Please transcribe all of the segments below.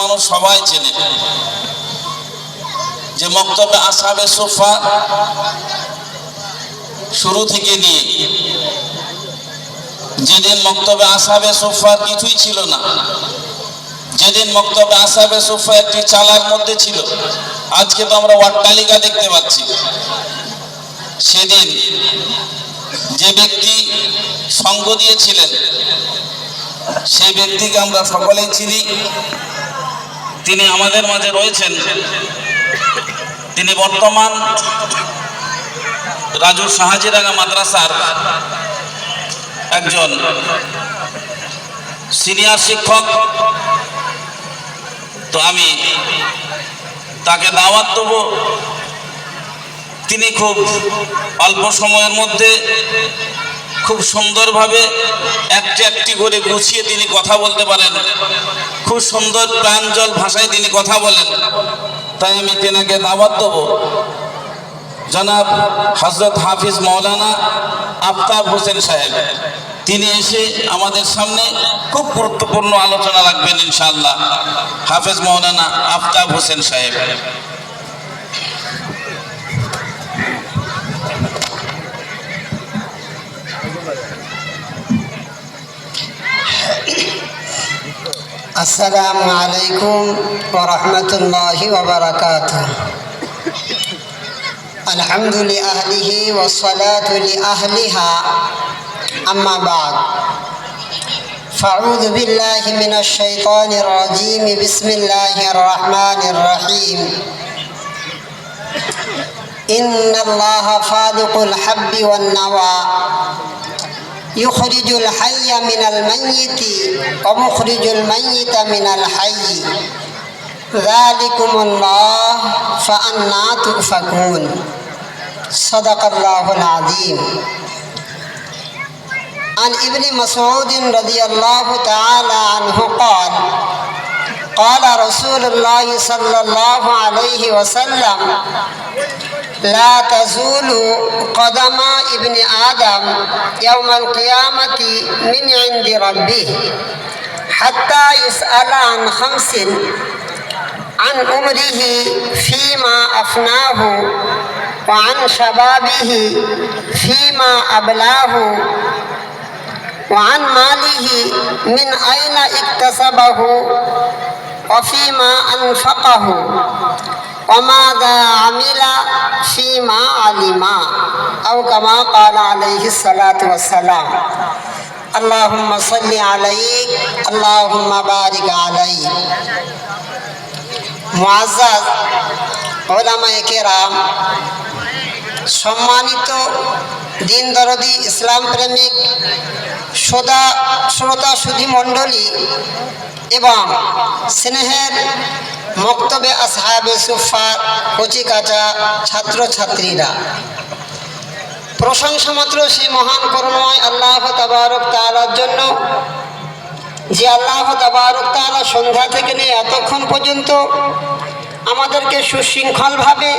মানুষ সবাই চেনে। যে মক্তবে আসাবে সোফা শুরু থেকে নিয়ে। যেদিন মক্তবে আসাবে সোফার কিছুই ছিল না। যেদিন মক্তবে আসাবে সোফা একটি চালার মধ্যে ছিল। আজকে তো আমরা অট্টালিকা দেখতে পাচ্ছি। সেদিন যে ব্যক্তি সঙ্গ দিয়েছিলেন, সেই ব্যক্তিকে আমরা সকলেই চিনি। তিনি আমাদের মাঝে রয়েছেন, তিনি বর্তমান রাজু শাহাজিরাঙ্গা মাদ্রাসার একজন সিনিয়র শিক্ষক। তো আমি তাকে দাওয়াত দেবো। তিনি খুব অল্প সময়ের মধ্যে খুব সুন্দরভাবে একটি একটি করে গুছিয়ে তিনি কথা বলতে পারেন। খুব সুন্দর প্রাঞ্জল ভাষায় তিনি কথা বলেন। তাই আমি তেনাকে দাওয়াত দেবো। জনাব হজরত হাফিজ মৌলানা আফতাব হোসেন সাহেব, তিনি এসে আমাদের সামনে খুব গুরুত্বপূর্ণ আলোচনা রাখবেন ইনশাআল্লাহ। হাফেজ মৌলানা আফতাব হোসেন সাহেব। السلام عليكم ورحمة الله وبركاته. الحمد لأهله والصلاة لأهلها. أما بعد فأعوذ بالله من الشيطان الرجيم. بسم الله الرحمن الرحيم. إن الله فالق الحب والنوى. يخرج الحي من الميت ومخرج الميت من الحي. ذلكم الله فأنا تؤفكون. صدق الله العظيم. عن ابن مسعود رضي الله تعالى عنه قال قال رسول الله صلى الله عليه وسلم لا تزول قدم ابن آدم يوم القيامة من عند ربه حتى يسأل عن خمس عن عمره فيما أفناه وعن شبابه فيما أبلاه وعن ماله من أين اكتسبه وفيما أنفقه وماذا عمل فيما علم أو كما قال عليه الصلاة والسلام. اللهم صل عليك اللهم بارك عليك. معزز علماء كرام সম্মানিত দিন দরদি ইসলাম প্রেমিক শ্রোতা শ্রোতা সুধী মণ্ডলী এবং স্নেহের মক্তবে আসহাবে সুফার কচিকাচা ছাত্রছাত্রীরা। প্রশংসা মাত্র সেই মহান করুণাময় আল্লাহ তাবারক তালার জন্য যে আল্লাহ তাবারক তালা সন্ধ্যা থেকে নিয়ে এতক্ষণ পর্যন্ত আমাদেরকে সুশৃঙ্খলভাবে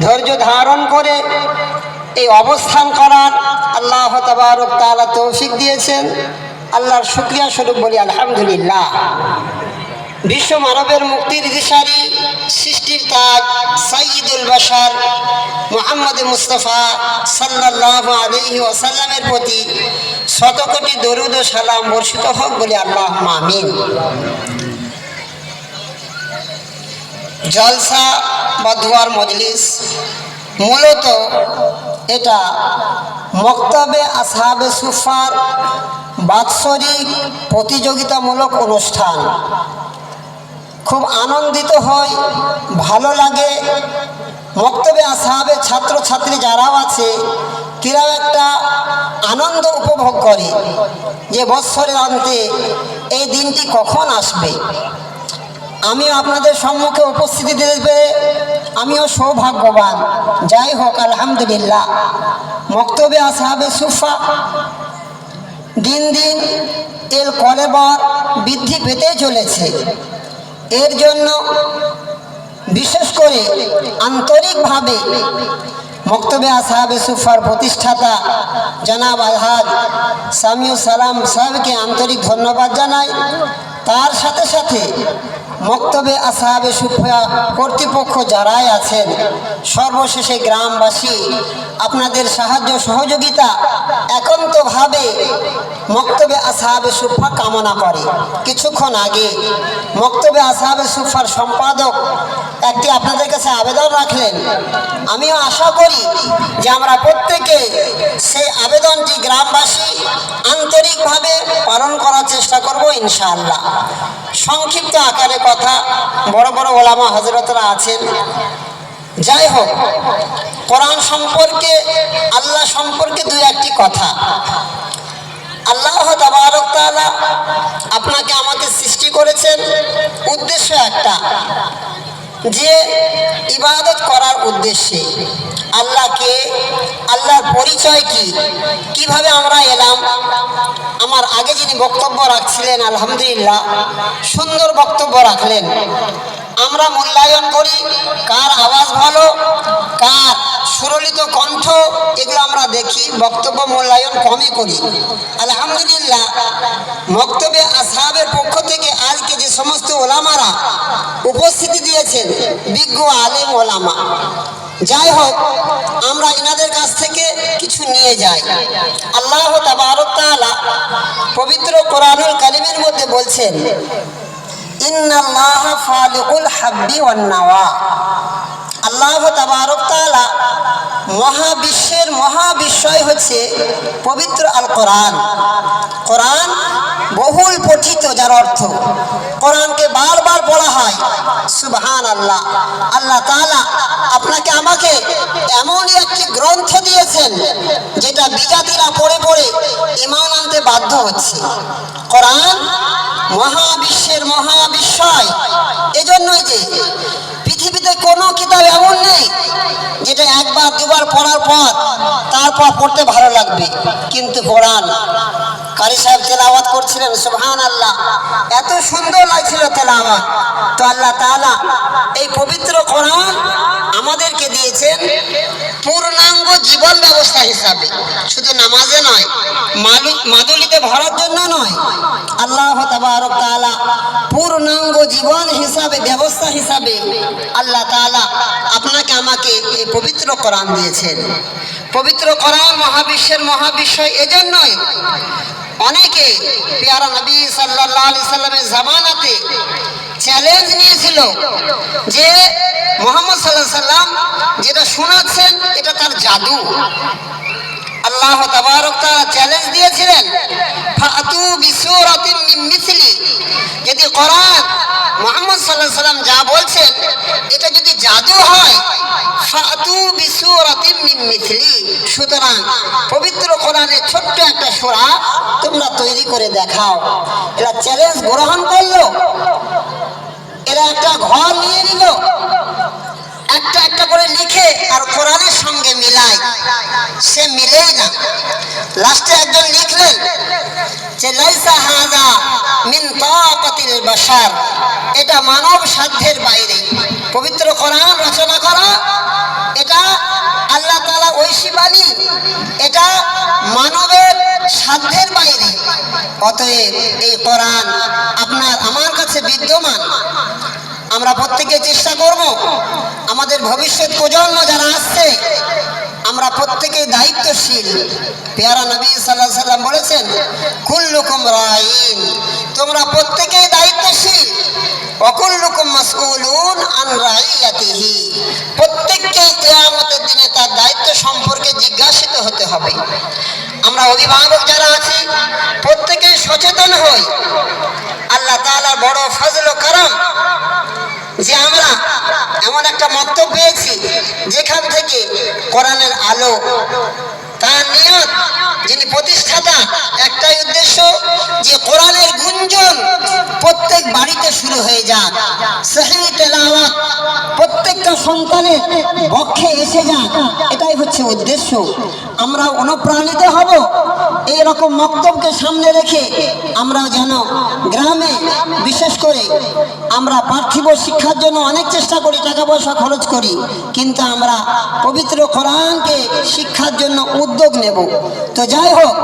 ধৈর্য ধারণ করে এই অবস্থান করার আল্লাহ তাবারক তালা তৌফিক দিয়েছেন। আল্লাহর শুক্রিয়া স্বরূপ বলি আলহামদুলিল্লাহ। বিশ্ব মানবের মুক্তির দিশারি সৃষ্টির তাজ সাইদুল বাসার মোহাম্মদ মুস্তফা সাল্লাহ আলহি ওসাল্লামের প্রতি শত কোটি দরুদ ও সালাম বর্ষিত হোক বলে আল্লাহ মামিন জলসা বা দুয়ার মজলিস, মূলত এটা মক্তবে আসহাবে সুফার বাৎসরিক প্রতিযোগিতামূলক অনুষ্ঠান। খুব আনন্দিত হয়, ভালো লাগে। মক্তবে আসহাবে ছাত্রছাত্রী যারাও আছে, তারাও একটা আনন্দ উপভোগ করে যে বৎসরের অন্তে এই দিনটি কখন আসবে। আমিও আপনাদের সম্মুখে উপস্থিতি দেবে আমিও সৌভাগ্যবান। যাই হোক, আলহামদুলিল্লাহ। মক্তবে আসহাবে সুফা। দিন দিন এর কলেবর বৃদ্ধি পেতে চলেছে। এর জন্য বিশেষ করে আন্তরিকভাবে মক্তবে আসাহাবে সুফার প্রতিষ্ঠাতা জনাব আলহাজ সামিউ সালাম সাহেবকে আন্তরিক ধন্যবাদ জানাই। তার সাথে সাথে মক্তবে আসাহাবে সুফা কর্তৃপক্ষ যারাই আছেন, সর্বশেষে গ্রামবাসী, আপনাদের সাহায্য সহযোগিতা একান্তভাবে মক্তবে আসাহাবে সুফা কামনা করে। কিছুক্ষণ আগে মক্তবে আসাহাবে সুফার সম্পাদক একটি আপনাদের কাছে আবেদন রাখলেন। আমিও আশা করি যে আমরা প্রত্যেকে সেই আবেদনটি গ্রামবাসী আন্তরিকভাবে পালন করার চেষ্টা করব ইনশাআল্লাহ। সংক্ষিপ্ত আকারে কথা বড় বড় ওলামা হজরতরা আছেন। যাই হোক কোরআন সম্পর্কে, আল্লাহ সম্পর্কে দুই একটি কথা। আল্লাহ তাআলা আপনাকে আমাকে সৃষ্টি করেছেন উদ্দেশ্য একটা, যে ইবাদত করার উদ্দেশ্যে। আল্লাহকে, আল্লাহর পরিচয় কি? কীভাবে আমরা এলাম? আমার আগে যিনি বক্তব্য রাখছিলেন, আলহামদুলিল্লাহ, সুন্দর বক্তব্য রাখলেন। আমরা মূল্যায়ন করি, কার আওয়াজ ভালো, কার সুরলিত কণ্ঠ, এগুলো আমরা দেখি, বক্তব্য মূল্যায়ন কমই করি। আলহামদুলিল্লাহ, মক্তবে আসহাবের পক্ষ থেকে আজকে যে সমস্ত ওলামারা উপস্থিতি দিয়েছেন, বিজ্ঞ আলেম ওলামা যাই হোক, আমরা এনাদের কাছ থেকে কিছু নিয়ে যাই। আল্লাহ তাবারক পবিত্র কোরআনুল কালিমের মধ্যে বলছেন, ইন্নাল্লাহ আল্লাহ মহাবিশ্বের মহাবিশ্বয় হচ্ছে পবিত্র আল কোরআন। কোরআন বহুল পঠিত যার অর্থ, কোরআনকে বারবার বলা হয় সুবহান আল্লাহ আল্লাহ তাআলা আপনাকে আমাকে এমনই একটি গ্রন্থ দিয়েছেন, যেটা বিজাতিরা পড়ে পড়ে ইমান আনতে বাধ্য হচ্ছে। কোরআন মহাবিশ্বের মহাবিশ্বয়। এজন্যই যে পৃথিবীতে কোনো কিতাব এমন নেই যেটা একবার, দুবার পড়ার পর তারপর পড়তে ভালো লাগবে। কিন্তু কোরআন, কারি সাহেব তেলাওয়াত করছিলেন সুবহান আল্লাহ এত সুন্দর লাগছিল তেলাওয়াত। তো আল্লাহ তাআলা এই পবিত্র কোরআন আমাদেরকে দিয়েছেন পূর্ণাঙ্গ জীবন ব্যবস্থা হিসাবে। শুধু নামাজে নয় মাদুলিতে ভরার জন্য নয়, আল্লাহ তাআলা পূর্ণাঙ্গ জীবন হিসাবে, ব্যবস্থা হিসাবে আল্লাহ তাআলা আপনাকে আমাকে এই পবিত্র কোরআন দিয়েছেন। পবিত্র কোরআন মহাবিশ্বের মহাবিশ্বয় এজন্যই অনেকে পেয়ারা নবী সাল্লাল্লাহু আলাইহি সাল্লামের জামানাতে চ্যালেঞ্জ নিয়েছিল যে মোহাম্মদ সাল্লাহ সাল্লাম যেটা শোনাচ্ছেন এটা তার জাদু। আল্লাহ চ্যালেঞ্জ দিয়েছিলেন। যদি কোরআন মুহাম্মদ আলাইহি সাল্লাম যা বলছেন, এটা যদি জাদু হয় সুতরাং পবিত্র কোরআনের ছোট্ট একটা সূরা তোমরা তৈরি করে দেখাও। এরা চ্যালেঞ্জ গ্রহণ করল। এরা একটা ঘর নিয়ে নিল। একটা একটা করে লিখে আর কোরআনের সঙ্গে মিলায় সে মিলেই না। লাস্টে একজন লিখলেন যে, লাইসা হাদা মিন তাকাতিল বাশার। এটা মানব সাধ্যের বাইরে। পবিত্র কোরআন রচনা করা, এটা আল্লাহ তাআলা ঐশী বাণী, এটা মানবের সাধ্যের বাইরে। অতএব এই কোরআন আপনার, আমার কাছে বিদ্যমান। আমরা প্রত্যেকে চেষ্টা করব। আমাদের ভবিষ্যৎ প্রজন্ম যারা আসছে, আমরা প্রত্যেকে দায়িত্বশীল। পেয়ারা নবী সাল্লাহ সাল্লাম বলেছেন, কুল্লুকুম রাইন। তোমরা প্রত্যেকেই দায়িত্বশীল। অকুল্লুকুম মাসউলুন আন রাইয়াতিহি। প্রত্যেককেই কিয়ামতের দিনে তার দায়িত্ব সম্পর্কে জিজ্ঞাসিত হতে হবে। আমরা অভিভাবক যারা আছি, প্রত্যেকেই সচেতন হই। তাআলার বড় ফজল কারণ যে আমরা এমন একটা মন্তব্য পেয়েছি যেখান থেকে কোরআনের আলো, তার নিয়ত প্রত্যেক বাড়িতে শুরু হয়ে যাক। সহি তেলাওয়াত প্রত্যেকটা সন্তানের পক্ষে এসে যাক। এটাই হচ্ছে উদ্দেশ্য। আমরা অনুপ্রাণিত হব। এই রকম মক্তবকে সামনে রেখে আমরা যেন গ্রামে, বিশেষ করে আমরা পার্থিব শিক্ষার জন্য অনেক চেষ্টা করি, টাকা পয়সা খরচ করি, কিন্তু আমরা পবিত্র কোরআনকে শিক্ষার জন্য উদ্যোগ নেব। তো যাই হোক,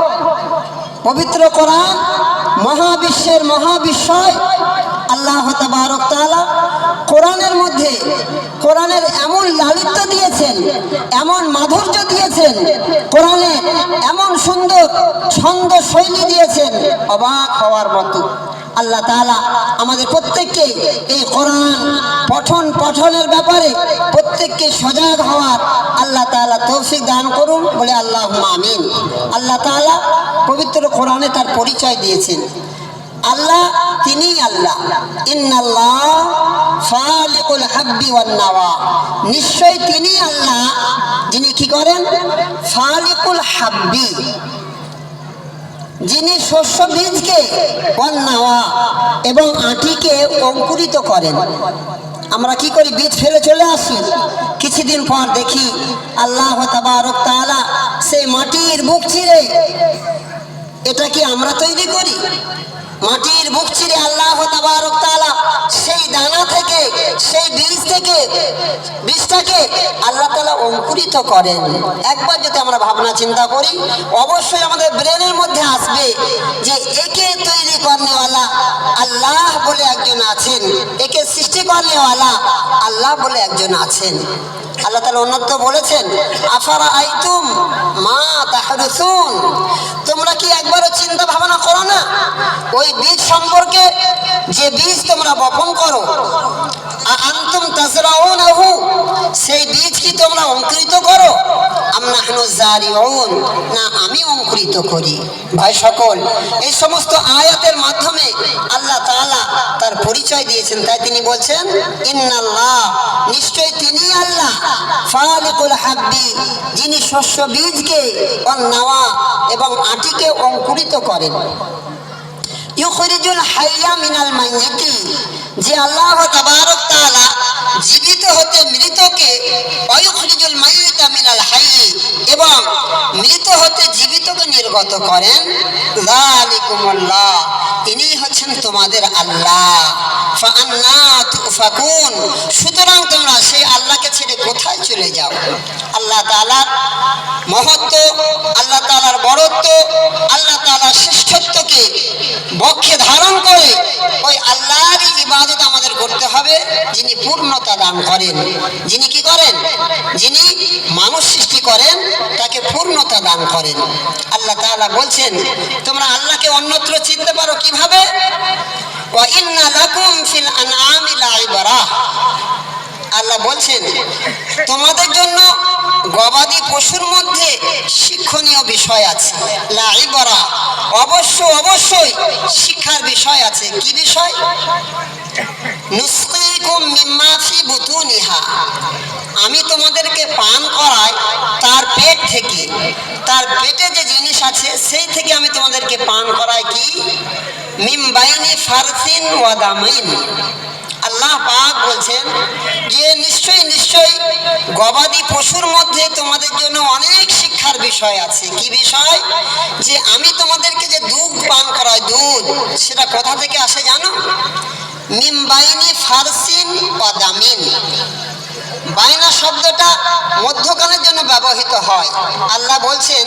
পবিত্র কোরআন মহাবিশ্বের মহাবিশ্বয়, আল্লাহ তাআলা কোরআনের মধ্যে, কোরআনের এমন লালিত্য দিয়েছেন, এমন মাধুর্য দিয়েছেন, কোরআনে এমন সুন্দর ছন্দ শৈলী দিয়েছেন, অবাক হওয়ার মতো। আল্লাহ তাআলা আমাদের প্রত্যেককে এই কোরআন পঠন পঠনের ব্যাপারে প্রত্যেককে সজাগ হওয়ার তৌফিক দান করুন বলে আল্লাহ আমিন। আল্লাহ তাআলা পবিত্র কোরআনে তার পরিচয় দিয়েছেন। আল্লাহ তিনি আল্লাহ। ইন্নাল্লাহ হাব্বি নিশ্চয় তিনি আল্লাহ যিনি কি করেন? ফালিকুল হাব্বি। যিনি শস্য বীজকে এবং আটিকে অঙ্কুরিত করেন। আমরা কি করি? বীজ ফেলে চলে আসি। কিছুদিন পর দেখি আল্লাহ সেই মাটির মুখ চিরে এটা কি আমরা তৈরি করি। মাটির বুক চিরে আল্লাহ সেই দানা থেকে, সেই বীজ থেকে, বীজটাকে আল্লাহ তালা অঙ্কুরিত করেন। একবার যদি আমরা ভাবনা চিন্তা করি, অবশ্যই আমাদের ব্রেনের মধ্যে আসবে যে একে তৈরি করনেওয়ালা আল্লাহ বলে একজন আছেন, একে সৃষ্টি করনেওয়ালা আল্লাহ বলে একজন আছেন। আল্লাহ তালা অন্যত্র বলেছেন আফারা আইতুম মা তাহরুসুন? তোমরা কি একবারও চিন্তা ভাবনা করো না। ওই বীজ সম্পর্কে যে বীজ তোমরা বপন করো আনতুম তাজরাউনাহু, সেই বীজ কি তোমরা অঙ্কুরিত করো? আমরা হানু জারিউন, না আমি অঙ্কুরিত করি। ভাই সকল, এই সমস্ত আয়াতের মাধ্যমে আল্লাহ তাআলা তার পরিচয় দিয়েছেন। তাই তিনি বলছেন, ইন্নাল্লাহ, নিশ্চয় তিনি আল্লাহ, ফালিকুল হাব্বি, যিনি শস্য বীজকে অন্নাওয়া এবং আটিকে অঙ্কুরিত করেন। ইউখরিজুল হাইয়া মিনাল মাইয়িতি, যে আল্লাহ তাবারক তাআলা জীবিত হতে মৃতকে অয়ুখরিজুল মাইয়িতা মিনাল হাই এবং মৃত হতে জীবিতকে নির্গত করেন, যালিকুমুল্লাহ ইনি হচ্ছেন তোমাদের আল্লাহ। সুতরাং তোমরা সেই আল্লাহকে ছেড়ে কোথায় চলে যাও? আল্লাহ তাআলার মহত্ব, আল্লাহ তাআলার বড়ত্ব আল্লাহ তাআলার শ্রেষ্ঠত্বকে বক্ষে ধারণ করে ওই আল্লাহরই ইবাদত আমাদের করতে হবে। যিনি পূর্ণতা দান করেন, যিনি কি করেন? যিনি মানুষ সৃষ্টি করেন, তাকে পূর্ণতা দান করেন। আল্লাহ তাআলা বলছেন, তোমরা আল্লাহকে অন্যত্র চিনতে পারো কীভাবে? ওয়া ইন্না লাকুম ফিল আনআমি লাইবারাহ আল্লাহ বলছেন, তোমাদের জন্য গবাদি পশুর মধ্যে শিক্ষণীয় বিষয় আছে। লাইবরা অবশ্য অবশ্যই শিক্ষার বিষয় আছে। কি বিষয়? আমি তোমাদেরকে পান করাই তার পেট থেকে। তার পেটে যে জিনিস আছে, সেই থেকে আমি তোমাদেরকে পান করাই। মিমবাইনি ফারসিন ওয়া আল্লাহ পাক বলছেন যে নিশ্চয়ই নিশ্চয়ই গবাদি পশুর মধ্যে তোমাদের জন্য অনেক শিক্ষার বিষয় আছে। কি বিষয়? যে আমি তোমাদেরকে যে দুধ পান করাই, দুধ, সেটা কোথা থেকে আসে জানো? মিমবাইনি ফারসিন বা বাইনা শব্দটা মধ্যকালের জন্য ব্যবহৃত হয়। আল্লাহ বলছেন,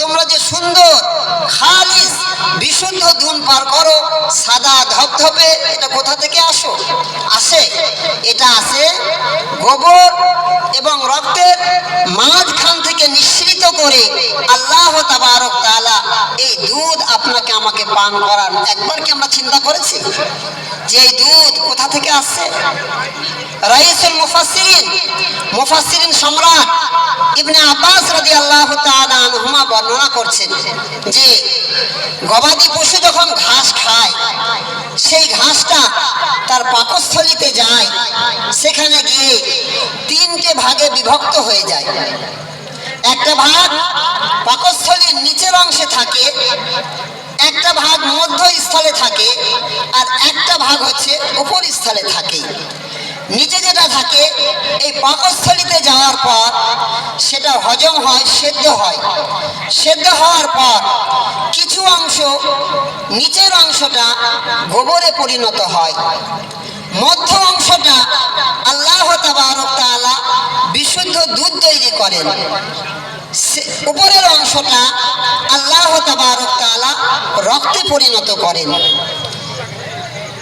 তোমরা যে সুন্দর, খালিস, বিশুদ্ধ ধুন পার করো, সাদা ধপধপে, এটা কোথা থেকে আসো? আসে, এটা আসে গোবর এবং রক্তের মাঝখান থেকে নিঃসৃত করে আল্লাহ তাবারক তাআলা এই দুধ আপনাকে আমাকে পান করার একবার কি আমরা চিন্তা করেছি যে এই দুধ কোথা থেকে আসছে? রাইসুল মুফাসসিরিন মুফাসসিরিন সম্রাট ইবনে আব্বাস রাদিয়াল্লাহু তাআলা আনহুমা বর্ণনা করছেন যে গবাদি পশু যখন ঘাস খায়, সেই ঘাসটা তার পাকস্থলিতে যায়, সেখানে গিয়ে তিনটে ভাগে বিভক্ত হয়ে যায়। একটা ভাগ পাকস্থলীর নিচের অংশে থাকে, একটা ভাগ মধ্য স্থলে থাকে, আর একটা ভাগ হচ্ছে উপর স্থলে থাকে। নিচে যেটা থাকে, এই পাকস্থলিতে যাওয়ার পর সেটা হজম হয়, সেদ্ধ হয়। সেদ্ধ হওয়ার পর কিছু অংশ নিচের অংশটা গোবরে পরিণত হয়। মধ্য অংশটা আল্লাহ বিশুদ্ধ দুধ তৈরি করেন। উপরের অংশটা আল্লাহ তাআলা রক্তে পরিণত করেন।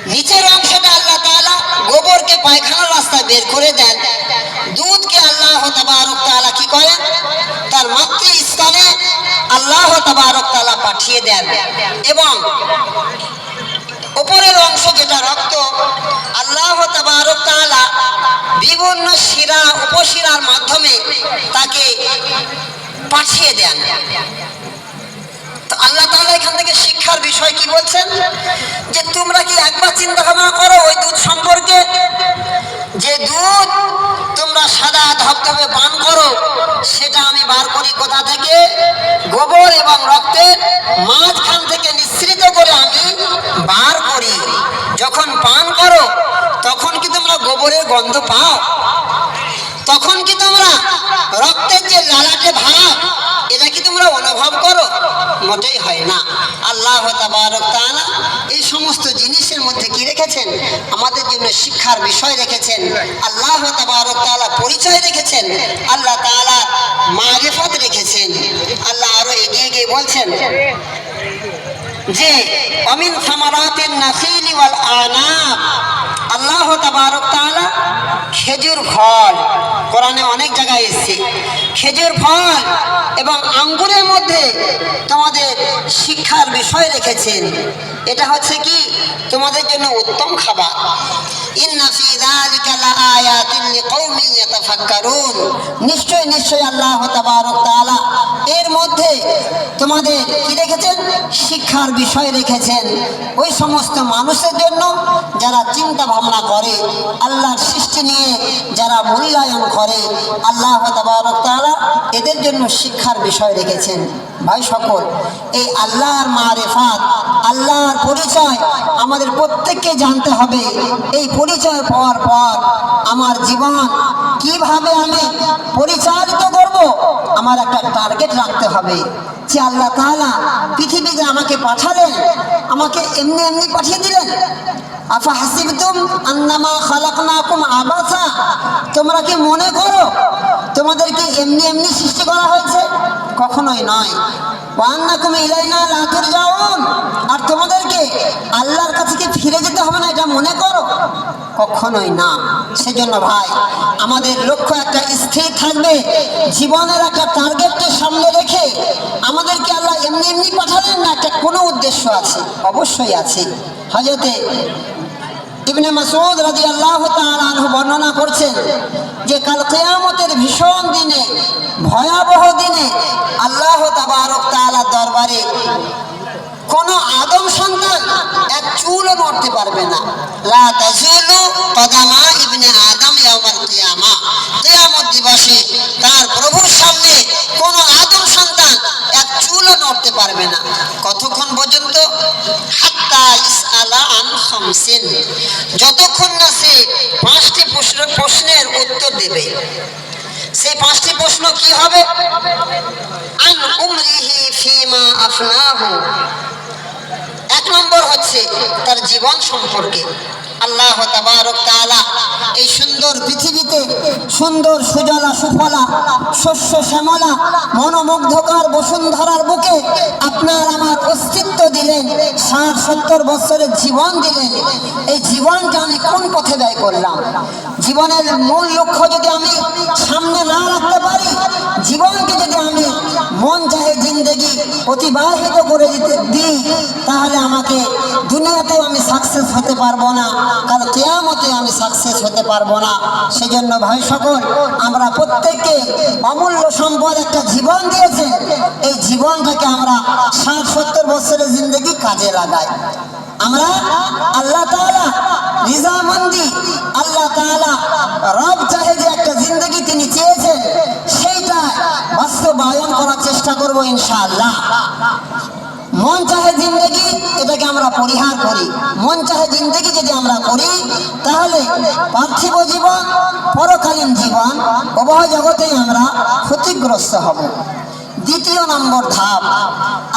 নিচের অংশটা আল্লাহ তাআলা গোবরকে পায়খানার রাস্তায় বের করে দেন। দুধকে আল্লাহ তাবারক তাআলা কি করেন? তার মাতৃ স্থানে আল্লাহ তাবারক তাআলা পাঠিয়ে দেন। এবং উপরের অংশ যেটা রক্ত বিভিন্ন শিরা, উপশিরার মাধ্যমে তাকে পাঠিয়ে দেন। আল্লাহ তাআলা এখান থেকে শিক্ষার বিষয় কি বলছেন? যে তোমরা কি একবার চিন্তা ভাবনা করো ওই দুধ সম্পর্কে? যে দুধ তোমরা সাদা ধবধবে পান করো, সেটা আমি বার করি কোথা থেকে? গোবর এবং রক্তের মাঝখান থেকে নিঃসৃত করে আমি বার করি। যখন পান করো গোবরের গন্ধ পাও? তখন কি তোমরা রক্তের যে লালাটে ভাব, এটা কি তোমরা অনুভব করো? মোটেই হয় না। আল্লাহ এই সমস্ত জিনিসের মধ্যে কি রেখেছেন? আমাদের জন্য শিক্ষার বিষয় রেখেছেন। আল্লাহ তাআলা পরিচয় রেখেছেন। আল্লাহ তাআলা মারিফত রেখেছেন। আল্লাহ আরও এগিয়ে গিয়ে বলছেন যে, অমিন সামারাতের নাসিলি আনাব। আল্লাহ তাবারক তাআলা খেজুর ফল কোরআনে অনেক জায়গায় এসেছে। খেজুর ফল এবং আঙ্গুরের মধ্যে তোমাদের শিক্ষার বিষয় রেখেছেন। এটা হচ্ছে কি? তোমাদের জন্য উত্তম খাবার। নিশ্চয় নিশ্চয় আল্লাহ তাআলা এর মধ্যে তোমাদের কি রেখেছেন? শিক্ষার বিষয় রেখেছেন। ওই সমস্ত মানুষের জন্য যারা চিন্তা ভাবনা করে, আল্লাহর সৃষ্টি নিয়ে যারা মূল্যায়ন করে, আল্লাহ তাবারক তাআলা এদের জন্য শিক্ষার বিষয় রেখেছেন। ভাই সকল, এই আল্লাহর মারেফাত, আল্লাহর পরিচয় আমাদের প্রত্যেককে জানতে হবে। এই পরিচয় পাওয়ার পর আমার জীবন কীভাবে আমি পরিচালিত করব? আমার একটা টার্গেট রাখতে হবে। যে আল্লাহ তাআলা পৃথিবীতে আমাকে পাঠালেন, আমাকে এমনি এমনি পাঠিয়ে দিলেন। আফা হাসিবতুম আন্নামা খালাকনাকুম আবাসা। তোমরা কি মনে করো তোমাদেরকে এমনি এমনি সৃষ্টি করা হয়েছে? কখনোই নয়। ওয়ান্নাকুম ইলাইনা লা তুরজাউন আর তোমাদেরকে আল্লাহর কাছে কি ফিরে যেতে হবে না এটা মনে করো? কখনোই না। সেজন্য ভাই, আমাদের লক্ষ্য একটা স্থির থাকবে, জীবনের একটা টার্গেটকে সামনে রেখে আমাদেরকে আল্লাহ এমনি এমনি পাঠালেন না, একটা কোনো উদ্দেশ্য আছে? অবশ্যই আছে। হজরতে ইবনে মাসুদ রাদিয়াল্লাহু তাআলা আনহু বর্ণনা করছেন যে, কাল কিয়ামতের ভীষণ দিনে ভয়াবহ দিনে আল্লাহ তাবারক তাআলার দরবারে কোন আদম সন্তান এক চুলও নড়তে পারবে না। ইবনে আদম কিয়ামা। কিয়ামত দিবসে তার প্রভুর সামনে কোন আদম সন্তান এক চুলও নড়তে পারবে না। কতক্ষণ পর্যন্ত? হাত্তা ইসআলা আন খামসিন। যতক্ষণ না সে পাঁচটি প্রশ্ন- প্রশ্নের উত্তর দেবে। সেই পাঁচটি প্রশ্ন কি হবে? আন উমরিহি ফিমা আফনাহু। নম্বর হচ্ছে তার জীবন সম্পর্কে। আল্লাহ এই সুন্দর পৃথিবীতে সুন্দর সুজলা, সুফলা, শস্য, শ্যামলা, মনোমুগ্ধকর বসুন্ধরার বুকে আপনার আমার অস্তিত্ব দিলেন, ষাট, সত্তর বছরের জীবন দিলেন। এই জীবনটা আমি কোন পথে ব্যয় করলাম? জীবনের মূল লক্ষ্য যদি আমি সামনে না রাখতে পারি, জীবনকে যদি আমি মন চাহে জিন্দেগি অতিবাহিত করে দিতে দিই, তাহলে আমাকে দুনিয়াতেও আমি সাকসেস হতে পারব না, কারণ কেয়ামতে আমি সাকসেস হতে পারব না। সেজন্য ভাই সকল, আমরা প্রত্যেককে অমূল্য সম্পদ একটা জীবন দিয়েছে এই জীবনটাকে আমরা ষাট, সত্তর বছরের জিন্দগি কাজে লাগাই। আমরা আল্লাহ তাআলা রিজামন্দি আল্লাহ তাআলা রব চাহে যে একটা জিন্দগি তিনি চেয়েছেন সেইটা বাস্তবায়ন করার চেষ্টা করব ইনশাআল্লাহ। মন চাহে জিন্দগি, এটাকে আমরা পরিহার করি। মন চাহে জিন্দগি যদি আমরা করি, তাহলে পার্থিব জীবন, পরকালীন জীবন, উভয় জগতেই আমরা ক্ষতিগ্রস্ত হব। দ্বিতীয় নম্বর ধাপ,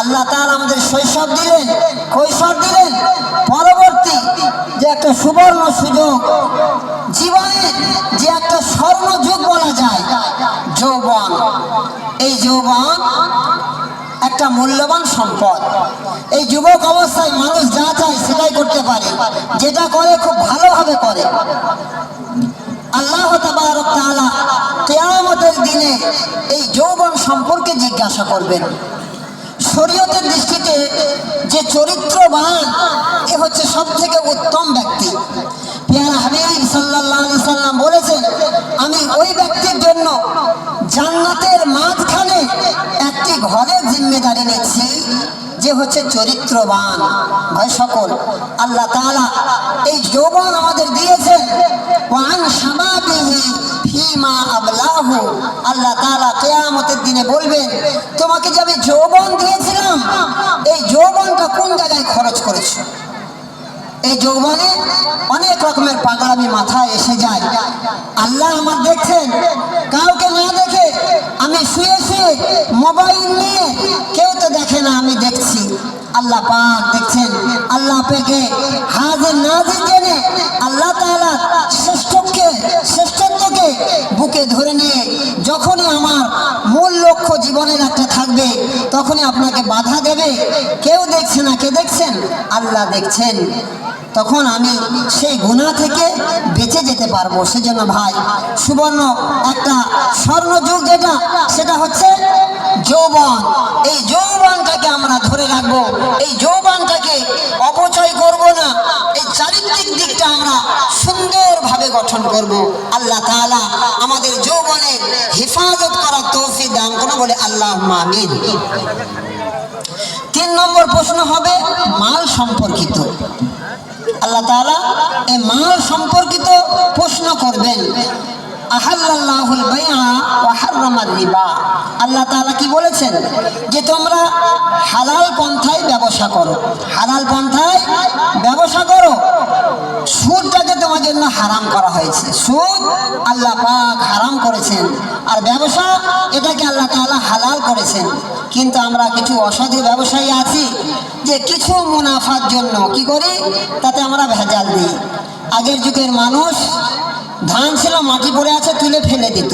আল্লাহ তাআলা আমাদের শৈশব দিলেন, কৈশোর দিলেন, পরবর্তী যে একটা সুবর্ণ সুযোগ, জীবনে যে এই যৌবন একটা মূল্যবান সম্পদ। এই যুবক অবস্থায় মানুষ যা চায় সেটাই করতে পারে। যেটা করে খুব ভালোভাবে করে। আল্লাহ তাআলা দিনে এই যৌবন সম্পর্কে জিজ্ঞাসা করবেন। শরীয়তের দৃষ্টিতে যে চরিত্রবান, এ হচ্ছে সব থেকে উত্তম ব্যক্তি। হাবিব আলাইহি সাল্লাম বলেছেন, আমি ওই ব্যক্তির জন্য জান্নাতের একটি ঘরের জিম্মেদারি নিচ্ছি যে হচ্ছে চরিত্রবান। ভাই সকল, আল্লাহ তাআলা এই যৌবন আমাদের দিয়েছেন। তোমাকে যে আমি যৌবন দিয়েছিলাম, এই যৌবনটা কোন খরচ করেছ? এই যৌবনে অনেক রকমের পাগলামি মাথায় এসে যায়। আল্লাহ আমার দেখছেন, কাউকে মোবাইল নিয়ে কেউ তো দেখে না, আমি দেখছি। আল্লাহ পাক দেখছেন। আল্লাহ পেকে। হাজির নাজির জেনে আল্লাহ তাআলা শ্রেষ্ঠকে, শ্রেষ্ঠত্বকে বুকে ধরে নিয়ে যখনই আমার মূল লক্ষ্য জীবনের একটা থাকবে, তখনই আপনাকে বাধা দেবে। কেউ দেখছে না, কে দেখছেন? আল্লাহ দেখছেন। তখন আমি সেই গুণা থেকে বেঁচে যেতে পারব। সেজন্য ভাই, সুবর্ণ একটা স্বর্ণ যুগ যেটা, সেটা হচ্ছে যৌবন। এই যৌবনটাকে আমরা ধরে রাখব। এই যৌবনটাকে অপচয় করব না। এই চারিত্রিক দিকটা আমরা সুন্দরভাবে গঠন করব। আল্লাহ তাআলা আমাদের যৌবনের হেফাজত করার তৌফিক দান করুন, বলে আল্লাহ আমিন। তিন নম্বর প্রশ্ন হবে, মাল সম্পর্কিত। আল্লাহ তালা এই মাল সম্পর্কিত প্রশ্ন করবেন। আল্লাহ তাআলা কি বলেছেন? যে তোমরা হালাল পন্থায় ব্যবসা করো। হালাল পন্থায় ব্যবসা করো। সুদটাকে তোমার জন্য হারাম করা হয়েছে। সুদ আল্লাহ পাক হারাম করেছেন। আর ব্যবসা, এটাকে আল্লাহ তাআলা হালাল করেছেন। কিন্তু আমরা কিছু অসাধু ব্যবসায়ী আছি যে কিছু মুনাফার জন্য কি করি? তাতে আমরা ভেজাল দিই। আগের যুগের মানুষ ধান ছিল, মাটি পড়ে আছে, তুলে ফেলে দিত।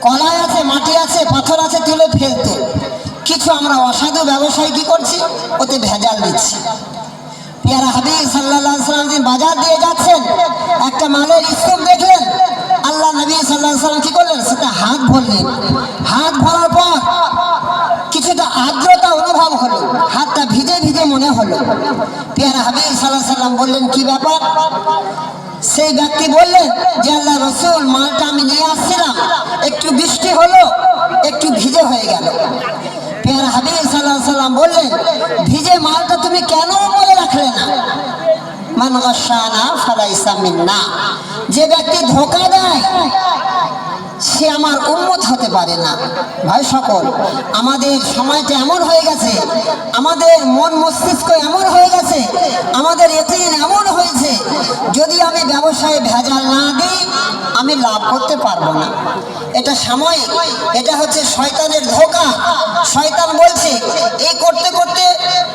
কলাই আছে, মাটি আছে, পাথর আছে, তুলে ফেলতো। কিছু আমরা অসাধু ব্যবসায়ী কি করছি? ওতে ভেজাল দিচ্ছি। পেয়ারা হাবিব সাল্লাহ সাল্লাম দিন বাজার দিয়ে যাচ্ছেন, একটা মালের স্তূপ দেখলেন। আল্লাহ নবী সাল্লাহ সাল্লাম কি করলেন? সেটা হাত ভরলেন। হাত ভরার পর কিছুটা আর্দ্রতা অনুভব হলো। হাতটা ভিজে ভিজে মনে হলো। পেয়ারা হাবিব সাল্লাহ সাল্লাম বললেন, কি ব্যাপার? সেই ব্যক্তি বললেন যে, আল্লাহ রসুল, মালটা আমি নিয়ে আসছিলাম। একটু বৃষ্টি হলো, একটু ভিজে হয়ে গেল। পেয়ারা হাবিব সাল্লাহ সাল্লাম বললেন, ভিজে মালটা তুমি কেন মান গাশানা ফালাইসা মিন্না। যে ব্যক্তি ধোকা দেয় সে আমার উন্মত হতে পারে না। ভাই সকল, আমাদের সময়টা এমন হয়ে গেছে, আমাদের মন মস্তিষ্ক এমন হয়ে গেছে, আমাদের এতিন এমন হয়েছে, যদি আমি ব্যবসায় ভেজাল না দিই, আমি লাভ করতে পারব না। এটা সাময়িক, এটা হচ্ছে শয়তানের ধোকা। শয়তান বলছে, এই করতে করতে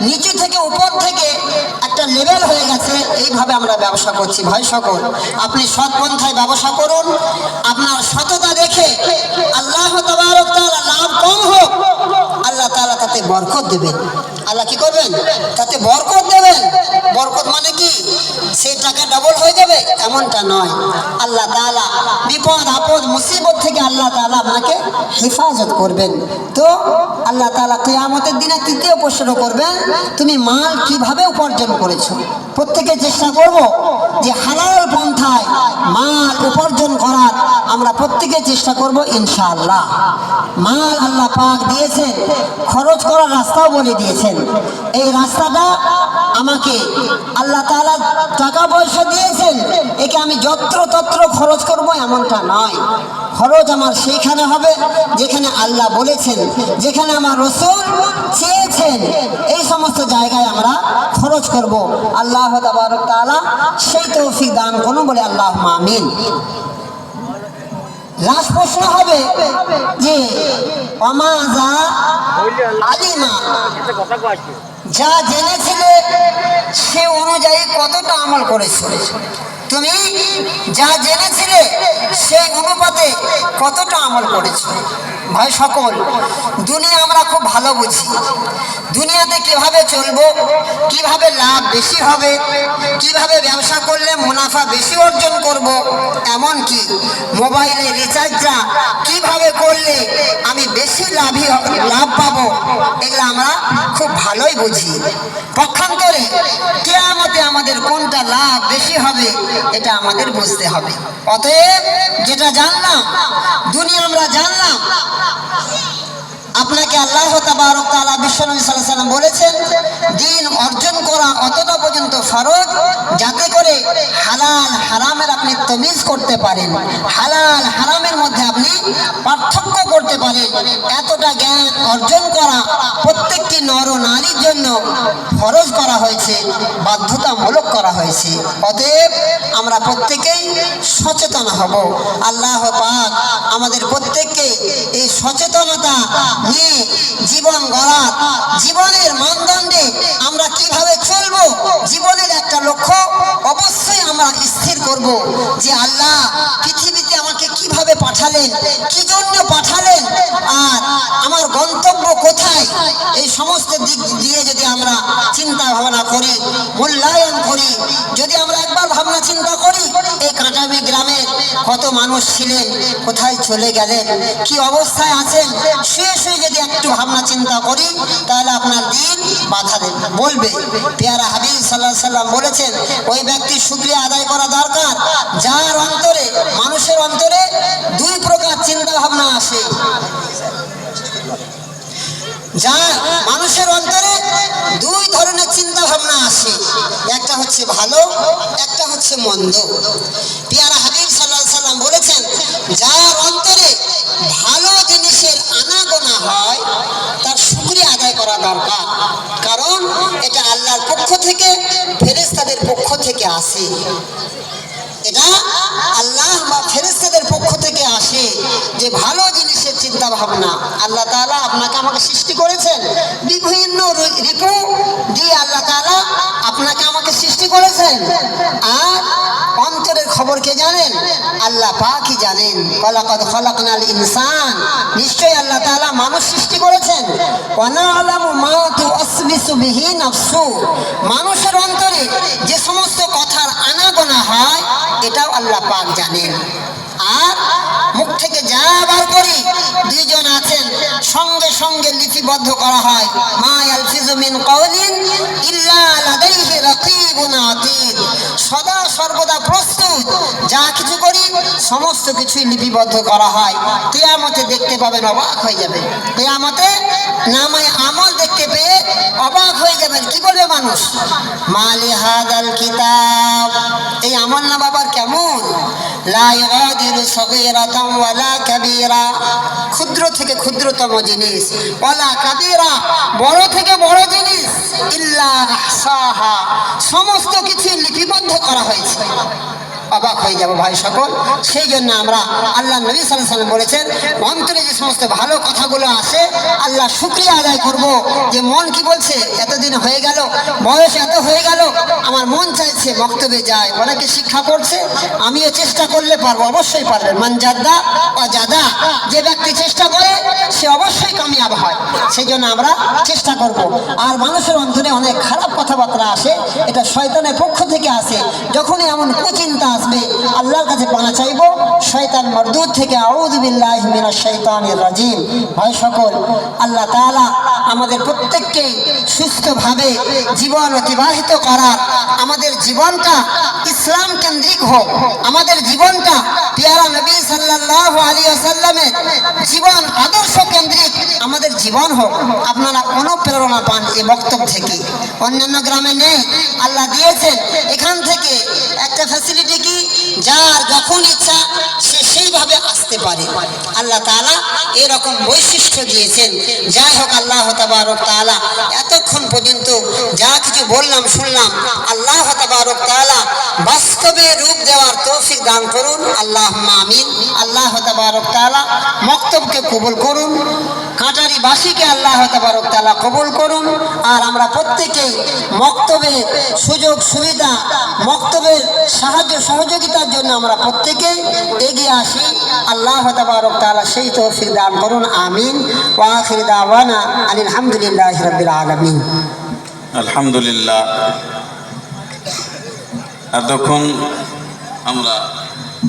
নিচে থেকে উপর থেকে একটা লেভেল হয়ে গেছে, এইভাবে আমরা ব্যবসা করছি। ভাই সকল, আপনি সৎ পন্থায় ব্যবসা করুন, আপনার সততা দেখে আল্লাহ তাবারক তাআলা লাভ কম হোক। বরকত দেবেন। আল্লাহ কি করবেন? তাতে বরকত দেবেন। বরকত মানে কি? সেই টাকা ডবল হয়ে যাবে, এমনটা নয়। আল্লাহ তাআলা বিপদ, আপদ, মুসিবত থেকে আল্লাহ তাআলা আপনাকে হেফাজত করবেন। তো আল্লাহ তাআলা কিয়ামতের দিনে তৃতীয় প্রশ্ন করবেন? তুমি মাল কীভাবে উপার্জন করেছ? প্রত্যেকে চেষ্টা করব যে হালাল পন্থায় মাল উপার্জন করার আমরা প্রত্যেকে চেষ্টা করব ইনশাআল্লাহ। মাল আল্লাহ পাক দিয়েছেন, খরচ করার রাস্তাও বলে দিয়েছেন। এই রাস্তাটা আমাকে আল্লাহ তাআলা টাকা পয়সা দিয়েছেন, একে আমি যত্র তত্র খরচ করব এমনটা নয়। খরচ আমার সেইখানে হবে যেখানে আল্লাহ বলেছেন, যেখানে আমার রসুল চেয়েছেন। এই সমস্ত জায়গায় আমরা খরচ করব। আল্লাহ তাআলা সেই তৌফিক দান করুন বলে আল্লাহ আমিন। লাস্ট প্রশ্ন হবে যে অমাজা আলিমা যা জেনেছিলে সে অনুযায়ী কতটা আমল করেছিল? তুমি যা জেনেছিলে সেই অনুপাতে কতটা আমল করেছ। ভাই সকল, দুনিয়া আমরা খুব ভালো বুঝি। দুনিয়াতে কীভাবে চলবো, কীভাবে লাভ বেশি হবে, কীভাবে ব্যবসা করলে মুনাফা বেশি অর্জন করব, এমন কি মোবাইলে রিচার্জটা কীভাবে করলে আমি বেশি লাভই লাভ পাবো, এগুলো আমরা খুব ভালোই বুঝি। পক্ষান্তরে কেয়ামতে আমাদের কোনটা লাভ বেশি হবে এটা আমাদের বুঝতে হবে। অতএব যেটা জানলাম, দুনিয়া আমরা জানলাম, আপনাকে আল্লাহ তাআলা বিশ্বনবী সাল্লাহ সাল্লাম বলেছেন, দিন অর্জন করা অতটা পর্যন্ত ফরজ, যাতে করে হালাল হারামের আপনি তমিজ করতে পারেন। হালাল হারামের মধ্যে আপনি পার্থক্য করতে পারেন। এতটা জ্ঞান অর্জন করা প্রত্যেকটি নর নারীর জন্য ফরজ করা হয়েছে, বাধ্যতামূলক করা হয়েছে। অতএব আমরা প্রত্যেকেই সচেতন হব। আল্লাহ পাক আমাদের প্রত্যেককে এই সচেতনতা নিয়ে জীবন গড়ার, জীবনের মানদণ্ডে আমরা কীভাবে জীবনের একটা লক্ষ্য অবশ্যই আমরা স্থির করব যে আল্লাহ আমাকে কীভাবে পাঠালেন? কি জন্য পাঠালেন? আর আমার গন্তব্য কোথায়? এই সমস্ত দিক দিয়ে যদি আমরা চিন্তা ভাবনা করি, মূল্যায়ন করি, যদি আমরা একবার ভাবনা চিন্তা করি, এই কাঁটাবি গ্রামে কত মানুষ ছিলেন, কোথায় চলে গেলেন, কি অবস্থায় আছেন, শুয়ে শুয়ে যদি একটু ভাবনা চিন্তা করি, তাহলে আপনার দিন বাধা দেবে। বলবে, পেয়ারা হাবিব সাল্লাহ সাল্লাম বলেছেন, ওই ব্যক্তির শুক্রিয়া আদায় করা দরকার, যার অন্তরে মানুষের অন্তরে দুই প্রকার চিন্তা ভাবনা আসে। যা মানুষের অন্তরে দুই ধরনের চিন্তা ভাবনা আসে। একটা হচ্ছে ভালো, একটা হচ্ছে মন্দ। পিয়ারা হাবিব সাল্লাহ সাল্লাম বলেছেন, যার অন্তরে ভালো জিনিসের আনাগোনা হয়, তার শুক্রিয়া আদায় করা দরকার। কারণ এটা আল্লাহর পক্ষ থেকে ফেরেস্তাদের পক্ষ থেকে আসে। এটা আল্লাহ বা ফেরেস্তাদের পক্ষ থেকে আসে যে ভালো জিনিসের চিন্তা ভাবনা আল্লাহ তাআলা আপনাকে আমাকে সৃষ্টি করেছেন। বিভিন্ন রিপু দিয়ে আল্লাহ তাআলা আপনাকে আমাকে সৃষ্টি করেছেন। আর অন্তরের খবর কে জানেন? আল্লাহ পাকই জানেন। কলাকদ খলাকনাল ইনসান। নিশ্চয়ই আল্লাহ তাআলা মানুষ সৃষ্টি করেছেন। ওয়ানা আলামু মা তুসবিসু বিহি নাফসু। মানুষের অন্তরে যে সমস্ত কথার আনাগোনা হয় এটাও আল্লাহ পাক জানেন। আর মুখ থেকে যা বার করি। দুইজন আছেন, সঙ্গে সঙ্গে লিপিবদ্ধ করা হয়। মা ইয়ালফিজু মিন কাওলিন ইল্লা লাদাইহি রাকিবুন আতীদ সদা সর্বদা প্রস্তুত। যা কিছু করি, সমস্ত কিছুই লিপিবদ্ধ করা হয়। কিয়ামতে দেখতে পাবেন অবাক হয়ে যাবে। কিয়ামতে নামায় আমল দেখতে পেয়ে অবাক হয়ে যাবেন। কি বলবে মানুষ? মালি হাদাল কিতাব। এই আমল না বাবার কেমন? লা ইগাদিরু সগীরাতাম ওয়ালা কাবীরা ক্ষুদ্র থেকে ক্ষুদ্রতম জিনিস। ওয়ালা কাবিরা বড় থেকে বড় জিনিস। ইল্লা সমস্ত কিছু লিপিবদ্ধ করা হয়েছে। অবাক হয়ে যাব ভাই সকল। সেই জন্য আমরা আল্লাহ নবী সাল্লাম বলেছেন, অন্তরে যে সমস্ত ভালো কথাগুলো আসে আল্লাহ শুক্রিয়া আদায় করব। যে মন কি বলছে, এতদিন হয়ে গেল, বয়স এত হয়ে গেল, আমার মন চাইছে বক্তব্যে যায় অনেকে শিক্ষা করছে, আমিও চেষ্টা করলে পারব, অবশ্যই পারবেন। মান জাদা বা জাদা, যে ব্যক্তি চেষ্টা করে, সে অবশ্যই কামিয়াব হয়। সেই জন্য আমরা চেষ্টা করব। আর মানুষের অন্তরে অনেক খারাপ কথাবার্তা আসে, এটা শয়তানের পক্ষ থেকে আসে। যখনই এমন কুচিন্তা আসবে। আল্লাহর কাছে পানা চাইব। শয়তান মরদুদ থেকে, আউযু বিল্লাহি মিনাশ শাইতানির রাজিম। ভাই সকল, আল্লাহ তাআলা আমাদের প্রত্যেককে সুস্থভাবে জীবন অতিবাহিত করার, আমাদের জীবনটা ইসলাম কেন্দ্রিক হোক, আমাদের জীবনটা পিয়ারা নবী সাল্লাল্লাহু আলাইহি ওয়াসাল্লামের জীবন আদর্শ আমাদের জীবন হোক, আপনারা অনুপ্রেরণা পান এই বক্তব্য থেকে। অন্যান্য গ্রামে নেই, আল্লাহ দিয়েছেন। এখান থেকে একটা ফ্যাসিলিটি কি? যার যখন ইচ্ছা সেইভাবে আসতে পারে? আল্লাহ তাআলা এরকম বৈশিষ্ট্য দিয়েছেন। যাই হোক, আল্লাহ তাবারক তাআলা এতক্ষণ পর্যন্ত যা কিছু বললাম, শুনলাম, আল্লাহ তাবারক তাআলা বাস্তবে রূপ দেওয়ার তৌফিক দান করুন। আল্লাহ আমিন। আল্লাহ তাবারক তাআলা মক্তবকে কবুল করুন। কাটারি বাসীকে আল্লাহ তাবারক তাআলা কবুল করুন। আর আমরা প্রত্যেকেই মক্তবে সুযোগ, সুবিধা, মক্তবের সাহায্য, সহযোগিতার জন্য আমরা প্রত্যেকেই এগিয়ে আসি। আল্লাহ তবরক তালা সেই তৌফিক দান করুন, আমিন। ওয়াখির দাওয়ানা আলহামদুলিল্লাহ রবিল আলমিন। আলহামদুলিল্লাহ। এতক্ষণ আমরা